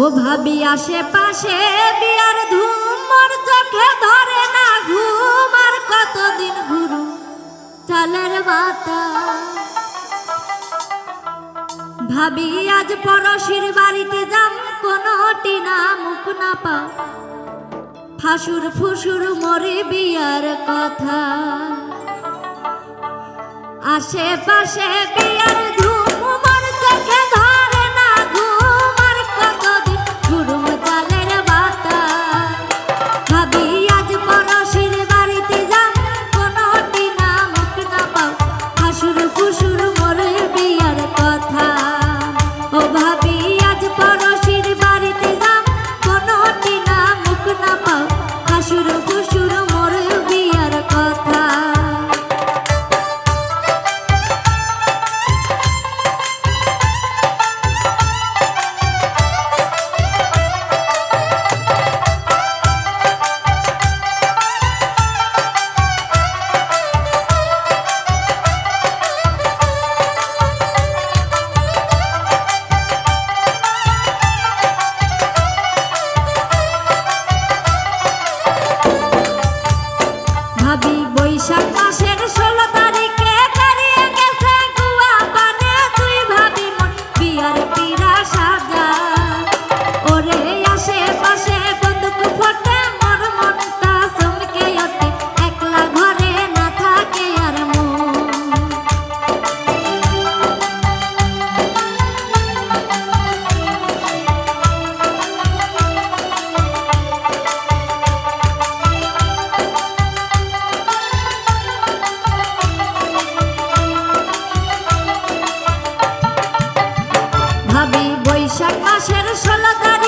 ও ভাবি আশেপাশে বিয়ার ধুমর চোখে ধরে না ঘুম, আর কতদিন ঘুরু চালের বাতা। ভাবি, আজ পড়শির বাড়িতে যাম কোনটি না মুখ না পা। ফাসুর ফুসুর মরে বিয়ার কথা। আশেপাশে বিয়ার ধুম আকাশের সলাদার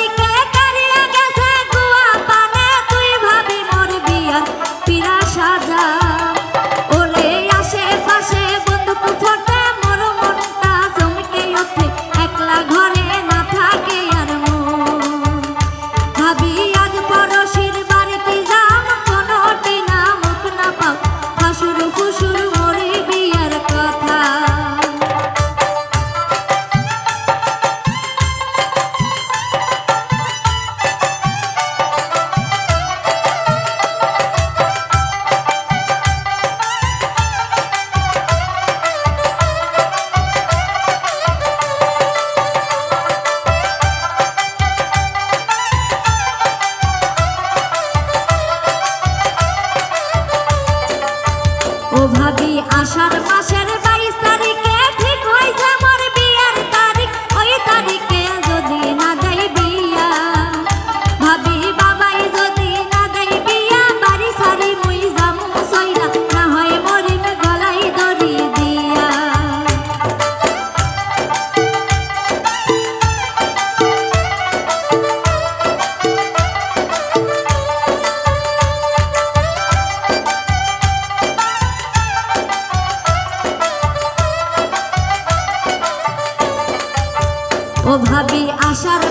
আসার পাশে অভাবে আশার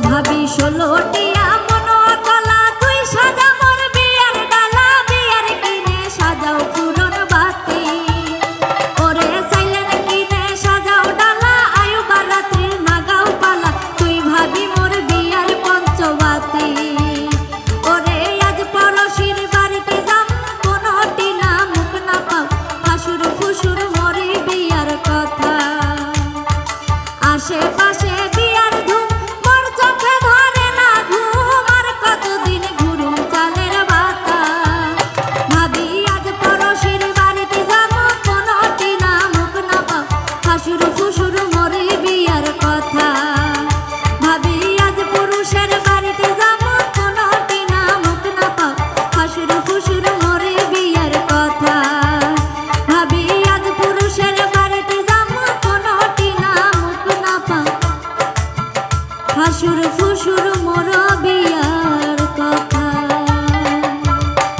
ভাবি ষোলোটি